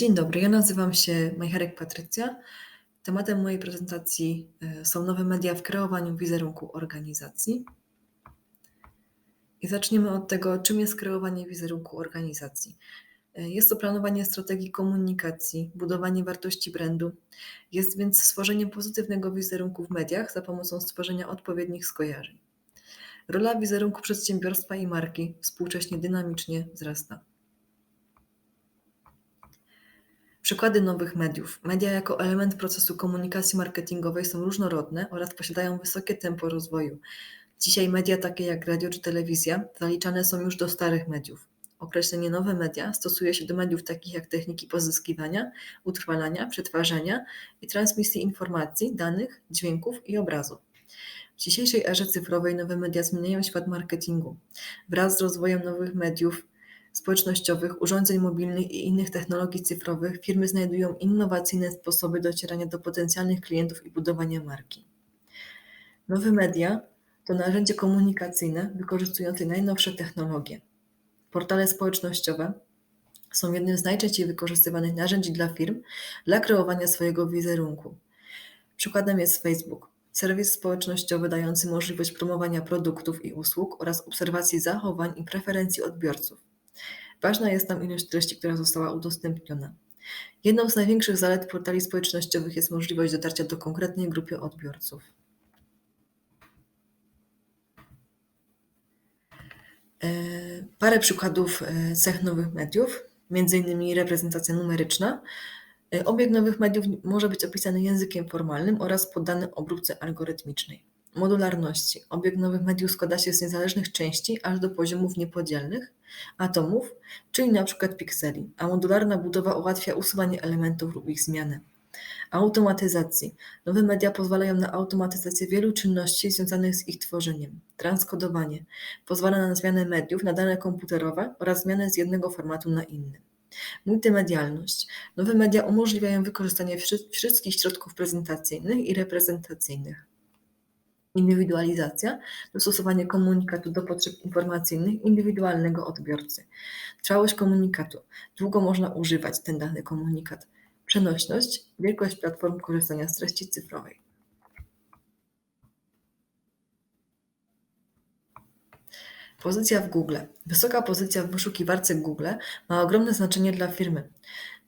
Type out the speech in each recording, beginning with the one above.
Dzień dobry, ja nazywam się Majcherek Patrycja. Tematem mojej prezentacji e, są nowe media w kreowaniu wizerunku organizacji. I zaczniemy od tego, czym jest kreowanie wizerunku organizacji. E, jest to planowanie strategii komunikacji, budowanie wartości brandu. Jest więc stworzeniem pozytywnego wizerunku w mediach za pomocą stworzenia odpowiednich skojarzeń. Rola wizerunku przedsiębiorstwa i marki współcześnie dynamicznie wzrasta. Przykłady nowych mediów. Media jako element procesu komunikacji marketingowej są różnorodne oraz posiadają wysokie tempo rozwoju. Dzisiaj media takie jak radio czy telewizja zaliczane są już do starych mediów. Określenie nowe media stosuje się do mediów takich jak techniki pozyskiwania, utrwalania, przetwarzania i transmisji informacji, danych, dźwięków i obrazu. W dzisiejszej erze cyfrowej nowe media zmieniają świat marketingu. Wraz z rozwojem nowych mediów społecznościowych, urządzeń mobilnych i innych technologii cyfrowych firmy znajdują innowacyjne sposoby docierania do potencjalnych klientów i budowania marki. Nowe media to narzędzie komunikacyjne wykorzystujące najnowsze technologie. Portale społecznościowe są jednym z najczęściej wykorzystywanych narzędzi dla firm dla kreowania swojego wizerunku. Przykładem jest Facebook, serwis społecznościowy dający możliwość promowania produktów i usług oraz obserwacji zachowań i preferencji odbiorców. Ważna jest tam ilość treści, która została udostępniona. Jedną z największych zalet portali społecznościowych jest możliwość dotarcia do konkretnej grupy odbiorców. E, parę przykładów e, cech nowych mediów, innymi reprezentacja numeryczna. E, obieg nowych mediów może być opisany językiem formalnym oraz poddany obróbce algorytmicznej modularności. Obieg nowych mediów składa się z niezależnych części aż do poziomów niepodzielnych, atomów, czyli np. pikseli, a modularna budowa ułatwia usuwanie elementów lub ich zmianę. Automatyzacji. Nowe media pozwalają na automatyzację wielu czynności związanych z ich tworzeniem. Transkodowanie. Pozwala na zmianę mediów na dane komputerowe oraz zmianę z jednego formatu na inny. Multimedialność. Nowe media umożliwiają wykorzystanie wszystkich środków prezentacyjnych i reprezentacyjnych. Indywidualizacja, dostosowanie komunikatu do potrzeb informacyjnych indywidualnego odbiorcy. Trwałość komunikatu. Długo można używać ten dany komunikat. Przenośność, wielkość platform korzystania z treści cyfrowej. Pozycja w Google. Wysoka pozycja w wyszukiwarce Google ma ogromne znaczenie dla firmy.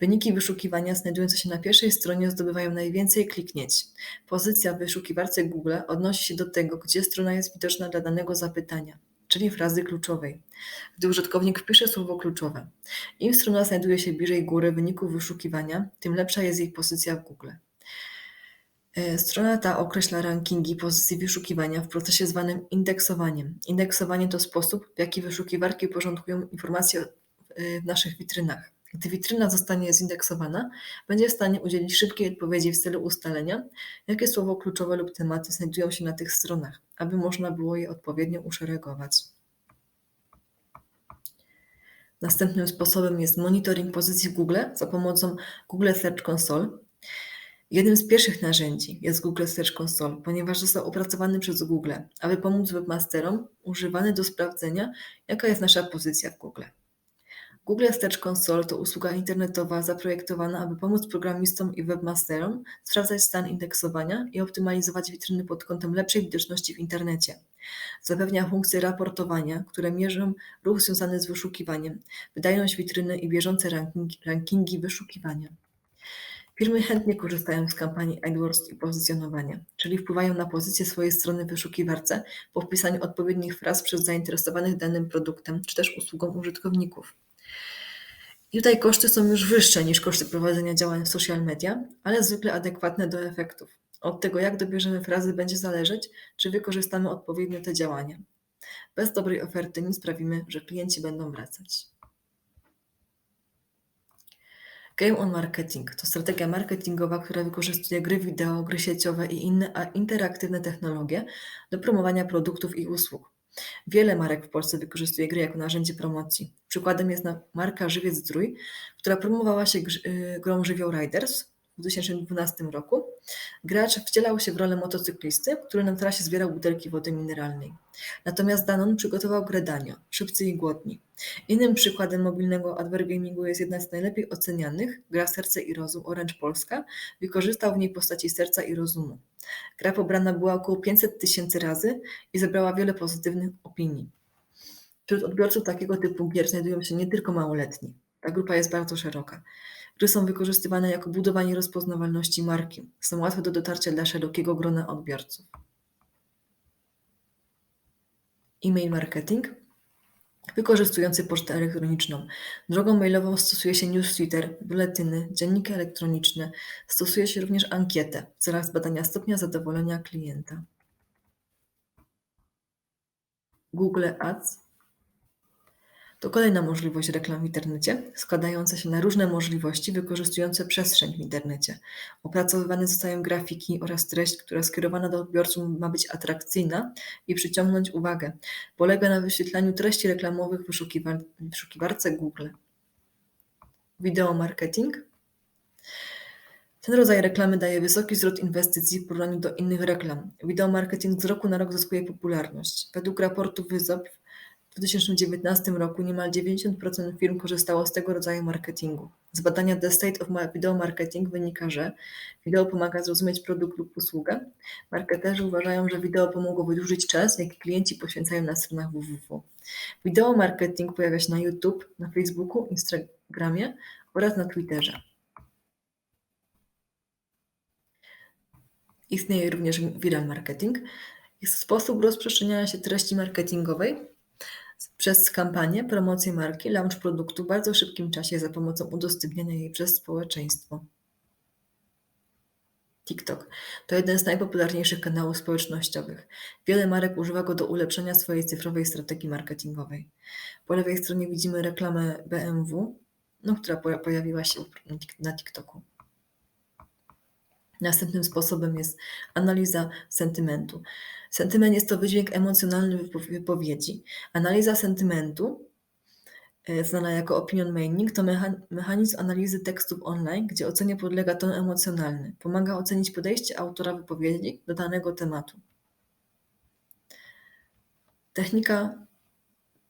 Wyniki wyszukiwania znajdujące się na pierwszej stronie zdobywają najwięcej kliknięć. Pozycja w wyszukiwarce Google odnosi się do tego, gdzie strona jest widoczna dla danego zapytania, czyli frazy kluczowej, gdy użytkownik wpisze słowo kluczowe. Im strona znajduje się bliżej góry wyników wyszukiwania, tym lepsza jest jej pozycja w Google. E, strona ta określa rankingi pozycji wyszukiwania w procesie zwanym indeksowaniem. Indeksowanie to sposób, w jaki wyszukiwarki porządkują informacje w naszych witrynach. Gdy witryna zostanie zindeksowana, będzie w stanie udzielić szybkiej odpowiedzi w celu ustalenia, jakie słowo kluczowe lub tematy znajdują się na tych stronach, aby można było je odpowiednio uszeregować. Następnym sposobem jest monitoring pozycji Google za pomocą Google Search Console. Jednym z pierwszych narzędzi jest Google Search Console, ponieważ został opracowany przez Google, aby pomóc webmasterom, używany do sprawdzenia, jaka jest nasza pozycja w Google. Google Search Console to usługa internetowa zaprojektowana, aby pomóc programistom i webmasterom sprawdzać stan indeksowania i optymalizować witryny pod kątem lepszej widoczności w internecie. Zapewnia funkcje raportowania, które mierzą ruch związany z wyszukiwaniem, wydajność witryny i bieżące ranking, rankingi wyszukiwania. Firmy chętnie korzystają z kampanii AdWords i pozycjonowania, czyli wpływają na pozycję swojej strony w wyszukiwarce po wpisaniu odpowiednich fraz przez zainteresowanych danym produktem czy też usługą użytkowników. Tutaj koszty są już wyższe niż koszty prowadzenia działań w social media, ale zwykle adekwatne do efektów. Od tego, jak dobierzemy frazy, będzie zależeć, czy wykorzystamy odpowiednio te działania. Bez dobrej oferty nie sprawimy, że klienci będą wracać. Game on Marketing to strategia marketingowa, która wykorzystuje gry wideo, gry sieciowe i inne interaktywne technologie do promowania produktów i usług. Wiele marek w Polsce wykorzystuje gry jako narzędzie promocji. Przykładem jest marka Żywiec Zdrój, która promowała się y, grą Żywioł Riders w 2012 roku, gracz wcielał się w rolę motocyklisty, który na trasie zbierał butelki wody mineralnej. Natomiast Danon przygotował grę Danio, Szybcy i Głodni. Innym przykładem mobilnego advergamingu jest jedna z najlepiej ocenianych, gra Serce i Rozum Orange Polska, wykorzystał w niej postaci serca i rozumu. Gra pobrana była około 500 tysięcy razy i zebrała wiele pozytywnych opinii. Wśród odbiorców takiego typu gier znajdują się nie tylko małoletni. Ta grupa jest bardzo szeroka. Gry są wykorzystywane jako budowanie rozpoznawalności marki. Są łatwe do dotarcia dla szerokiego grona odbiorców. E-mail marketing wykorzystujący pocztę elektroniczną. Drogą mailową stosuje się newsletter, biuletyny, dzienniki elektroniczne. Stosuje się również ankietę w celach zbadania stopnia zadowolenia klienta. Google Ads to kolejna możliwość reklam w internecie, składająca się na różne możliwości wykorzystujące przestrzeń w internecie. Opracowywane zostają grafiki oraz treść, która skierowana do odbiorców ma być atrakcyjna i przyciągnąć uwagę. Polega na wyświetlaniu treści reklamowych w wyszukiwar wyszukiwarce Google. Wideo marketing. Ten rodzaj reklamy daje wysoki zwrot inwestycji w porównaniu do innych reklam. Wideo marketing z roku na rok zyskuje popularność. Według raportu Wyzop w 2019 roku niemal 90% firm korzystało z tego rodzaju marketingu. Z badania The State of Video Marketing wynika, że wideo pomaga zrozumieć produkt lub usługę. Marketerzy uważają, że wideo pomogło wydłużyć czas, jaki klienci poświęcają na stronach www. Wideo marketing pojawia się na YouTube, na Facebooku, Instagramie oraz na Twitterze. Istnieje również viral marketing. Jest sposób rozprzestrzeniania się treści marketingowej przez kampanię, promocję marki, launch produktu w bardzo szybkim czasie za pomocą udostępniania jej przez społeczeństwo. TikTok to jeden z najpopularniejszych kanałów społecznościowych. Wiele marek używa go do ulepszenia swojej cyfrowej strategii marketingowej. Po lewej stronie widzimy reklamę BMW, no, która pojawiła się na TikToku. Następnym sposobem jest analiza sentymentu. Sentyment jest to wydźwięk emocjonalny wypowiedzi. Analiza sentymentu, e, znana jako opinion maining, to mechanizm analizy tekstów online, gdzie ocenie podlega ton emocjonalny. Pomaga ocenić podejście autora wypowiedzi do danego tematu. Technika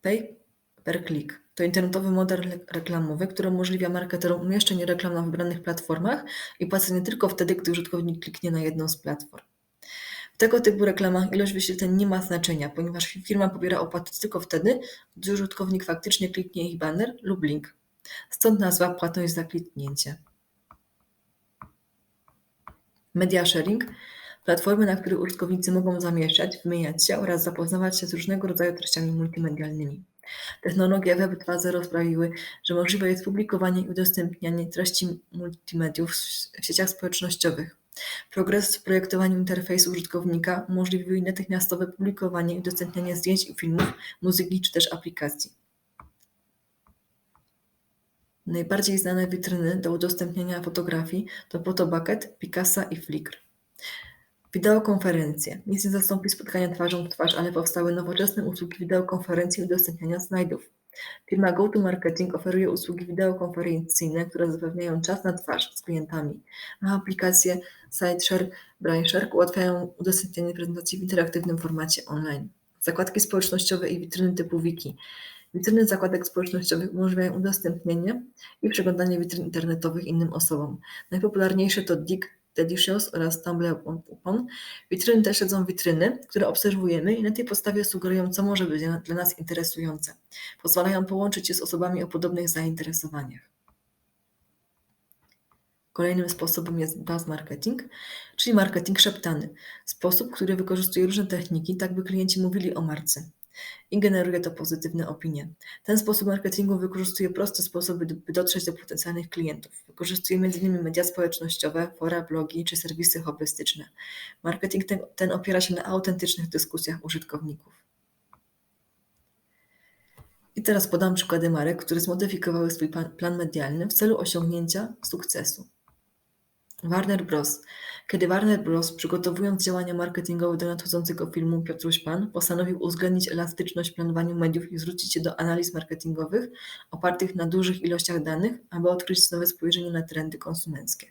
pay per click to internetowy model reklamowy, który umożliwia marketerom umieszczenie reklam na wybranych platformach i płacenie tylko wtedy, gdy użytkownik kliknie na jedną z platform. W tego typu reklamach ilość wyświetleń nie ma znaczenia, ponieważ firma pobiera opłaty tylko wtedy, gdy użytkownik faktycznie kliknie ich banner lub link. Stąd nazwa płatność za kliknięcie. Media sharing platformy, na których użytkownicy mogą zamieszczać, wymieniać się oraz zapoznawać się z różnego rodzaju treściami multimedialnymi. Technologie Web 2.0 sprawiły, że możliwe jest publikowanie i udostępnianie treści multimediów w sieciach społecznościowych. Progres w projektowaniu interfejsu użytkownika umożliwił natychmiastowe publikowanie i udostępnianie zdjęć i filmów, muzyki czy też aplikacji. Najbardziej znane witryny do udostępniania fotografii to Photobucket, Picasa i Flickr. Wideokonferencje. Nic nie zastąpi spotkania twarzą w twarz, ale powstały nowoczesne usługi wideokonferencji i udostępniania slajdów. Firma GoToMarketing oferuje usługi wideokonferencyjne, które zapewniają czas na twarz z klientami, a aplikacje SiteShare, BrainShare ułatwiają udostępnianie prezentacji w interaktywnym formacie online. Zakładki społecznościowe i witryny typu wiki. Witryny zakładek społecznościowych umożliwiają udostępnienie i przeglądanie witryn internetowych innym osobom. Najpopularniejsze to Dig, Delicious oraz Tumblr Upon. Witryny te śledzą witryny, które obserwujemy i na tej podstawie sugerują, co może być dla nas interesujące. Pozwalają połączyć się z osobami o podobnych zainteresowaniach. Kolejnym sposobem jest buzz marketing, czyli marketing szeptany. Sposób, który wykorzystuje różne techniki, tak by klienci mówili o marce i generuje to pozytywne opinie. Ten sposób marketingu wykorzystuje proste sposoby, by dotrzeć do potencjalnych klientów. Wykorzystuje m.in. media społecznościowe, fora, blogi czy serwisy hobbystyczne. Marketing ten, ten opiera się na autentycznych dyskusjach użytkowników. I teraz podam przykłady marek, które zmodyfikowały swój plan medialny w celu osiągnięcia sukcesu. Warner Bros. Kiedy Warner Bros., przygotowując działania marketingowe do nadchodzącego filmu Piotruś Pan, postanowił uwzględnić elastyczność w planowaniu mediów i zwrócić się do analiz marketingowych opartych na dużych ilościach danych, aby odkryć nowe spojrzenie na trendy konsumenckie.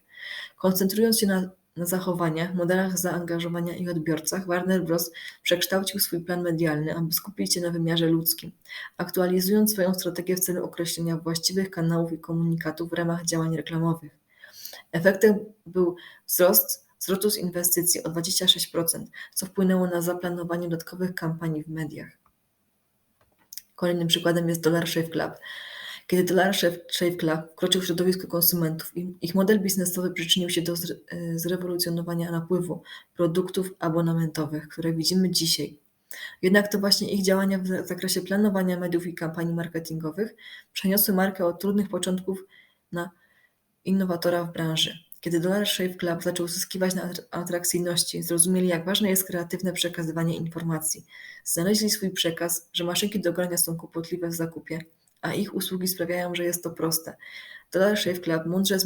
Koncentrując się na, na zachowaniach, modelach zaangażowania i odbiorcach, Warner Bros. przekształcił swój plan medialny, aby skupić się na wymiarze ludzkim, aktualizując swoją strategię w celu określenia właściwych kanałów i komunikatów w ramach działań reklamowych. Efektem był wzrost zwrotu z inwestycji o 26%, co wpłynęło na zaplanowanie dodatkowych kampanii w mediach. Kolejnym przykładem jest Dollar Shave Club. Kiedy Dollar Shave Club wkroczył w środowisko konsumentów, ich model biznesowy przyczynił się do e, zrewolucjonowania napływu produktów abonamentowych, które widzimy dzisiaj. Jednak to właśnie ich działania w za- zakresie planowania mediów i kampanii marketingowych przeniosły markę od trudnych początków na innowatora w branży. Kiedy Dollar Shave Club zaczął zyskiwać na atr- atrakcyjności, zrozumieli, jak ważne jest kreatywne przekazywanie informacji. Znaleźli swój przekaz, że maszynki do golenia są kłopotliwe w zakupie, a ich usługi sprawiają, że jest to proste. Dollar Shave Club mądrze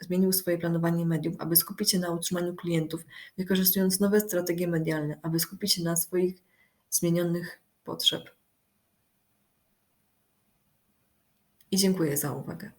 zmienił swoje planowanie mediów, aby skupić się na utrzymaniu klientów, wykorzystując nowe strategie medialne, aby skupić się na swoich zmienionych potrzeb. I dziękuję za uwagę.